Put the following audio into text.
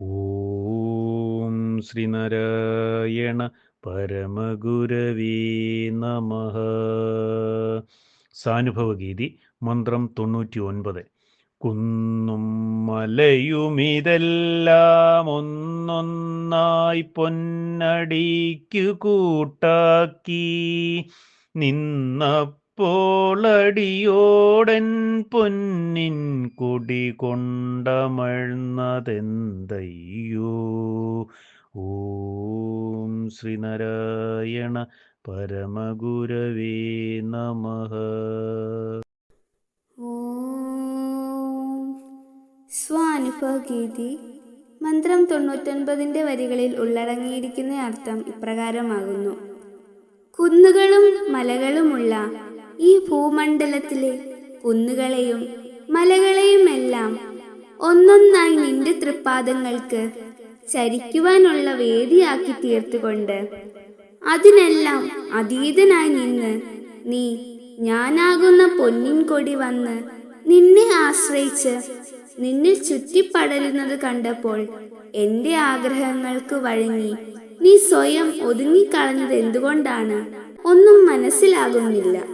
ഓം ശ്രീനാരായണ പരമഗുരവീ നമ. സാനുഭവഗീതി മന്ത്രം തൊണ്ണൂറ്റി ഒൻപത് കുന്നും മലയുമിതെല്ലാം ഒന്നൊന്നായി പൊന്നടിക്കു കൂട്ടാക്കി നിന്നപ്പോളടിയോടൻ പൊന്നിൻ കൊടി കൊണ്ടമഴ്ന്നതെന്തയ്യോ? ഓം ശ്രീനാരായണ പരമഗുരവേ നമ. സ്വാനുഭവഗീതി മന്ത്രം തൊണ്ണൂറ്റൊൻപതിന്റെ വരികളിൽ ഉള്ളടങ്ങിയിരിക്കുന്ന അർത്ഥം ഇപ്രകാരമാകുന്നു. കുന്നുകളും മലകളുമുള്ള ഈ ഭൂമണ്ഡലത്തിലെ കുന്നുകളെയും മലകളെയും എല്ലാം ഒന്നൊന്നായി നിന്റെ തൃപ്പാദങ്ങൾക്ക് ചരിക്കുവാനുള്ള വേദിയാക്കി തീർത്തുകൊണ്ട് അതിനെല്ലാം അതീതനായി നിന്ന് നീ ഞാനാകുന്ന പൊന്നിൻ കൊടി വന്ന് നിന്നെ ആശ്രയിച്ച് നിന്നിൽ ചുറ്റിപ്പടരുന്നത് കണ്ടപ്പോൾ എന്റെ ആഗ്രഹങ്ങൾക്ക് വഴങ്ങി നീ സ്വയം ഒതുങ്ങിക്കളഞ്ഞത് എന്തുകൊണ്ടാണ് ഒന്നും മനസ്സിലാകുന്നില്ല.